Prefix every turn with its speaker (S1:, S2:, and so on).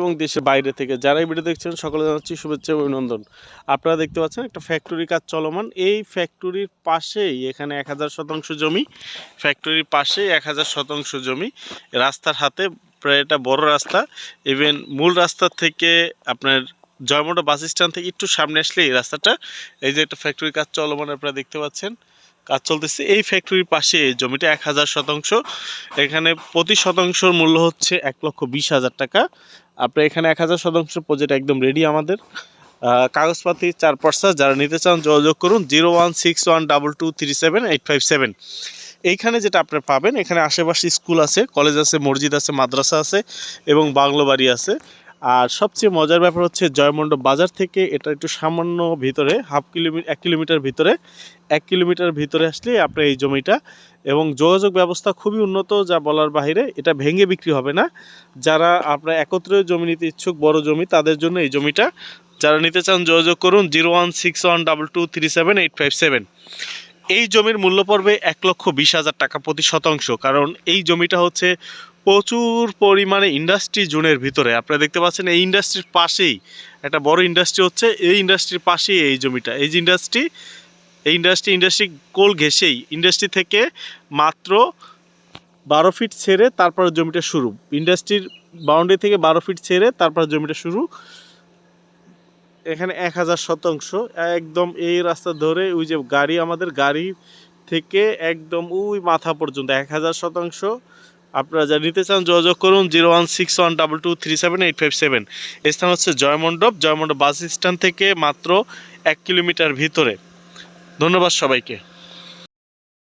S1: এবং দেশের বাইরে থেকে। যারা এই ভিডিও দেখছেন সকলে জানাচ্ছি শুভেচ্ছা অভিনন্দন। আপনারা দেখতে পাচ্ছেন একটা ফ্যাক্টরি কাজ চলমান। এই ফ্যাক্টরির পাশেই এখানে এক হাজার শতাংশ জমি। ফ্যাক্টরির পাশেই এক হাজার শতাংশ জমি। রাস্তার হাতে প্রায় এটা বড় রাস্তা। ইভেন মূল রাস্তা থেকে আপনার জয়মোটা বাস স্ট্যান্ড থেকে একটু সামনে আসলে এই রাস্তাটা। এই যে একটা ফ্যাক্টরি কাজ চলমান, আপনারা দেখতে পাচ্ছেন। কাজ চলতেছে। এই ফ্যাক্টরির পাশে জমিটা এক হাজার শতাংশ। এখানে প্রতি শতাংশর মূল্য হচ্ছে এক লক্ষ বিশ হাজার টাকা। আপনার এখানে এক হাজার শতাংশ প্রজেক্ট একদম রেডি আমাদের। কাগজপাতি, চার পার্সা, যারা নিতে চান যোগাযোগ করুন zero one six one double two three seven eight five seven. এইখানে যেটা আপনার পাবেন, এখানে আশেপাশে স্কুল আছে, কলেজ আছে, মসজিদ আছে, মাদ্রাসা আছে এবং বাংলো বাড়ি আছে। আর সবচেয়ে মজার ব্যাপার হচ্ছে জয়মণ্ডপ বাজার থেকে এটা একটু সামান্য ভিতরে, হাফ কিলোমিটার এক কিলোমিটার ভিতরে। এক কিলোমিটার ভিতরে আসলে আপনার এই জমিটা এবং যোগাযোগ ব্যবস্থা খুবই উন্নত, যা বলার বাইরে এটা ভেঙে বিক্রি হবে না। যারা আপনার একত্রে জমি নিতে ইচ্ছুক, বড় জমি, তাদের জন্য এই জমিটা, যারা নিতে চান যোগাযোগ করুন zero one six one double two three seven eight five seven. এই জমির মূল্য পড়বে এক লক্ষ বিশ হাজার টাকা প্রতি শতাংশ, কারণ এই জমিটা হচ্ছে প্রচুর পরিমাণে ইন্ডাস্ট্রি জোনের ভিতরে। আপনারা দেখতে পাচ্ছেন এই ইন্ডাস্ট্রির পাশেই, একটা বড় ইন্ডাস্ট্রি হচ্ছে, এই ইন্ডাস্ট্রির পাশেই এই জমিটা। এই যে ইন্ডাস্ট্রি এই ইন্ডাস্ট্রি ইন্ডাস্ট্রি কোল ঘেসেই ইন্ডাস্ট্রি থেকে মাত্র বারো ফিট ছেড়ে তারপর জমিটা শুরু। ইন্ডাস্ট্রির বাউন্ডারি থেকে বারো ফিট ছেড়ে তারপর জমিটা শুরু। এখানে এক হাজার শতাংশ। একদম এই রাস্তা ধরে ওই যে গাড়ি, আমাদের গাড়ি থেকে একদম ওই মাথা পর্যন্ত, এক হাজার শতাংশ। আপনারা যা নিতে চান, যোগাযোগ করুন zero one six one double two three seven eight five seven. স্থান হচ্ছে জয়মণ্ডপ। জয়মণ্ডপ বাস স্ট্যান্ড থেকে মাত্র এক কিলোমিটার ভিতরে। ধন্যবাদ সবাইকে।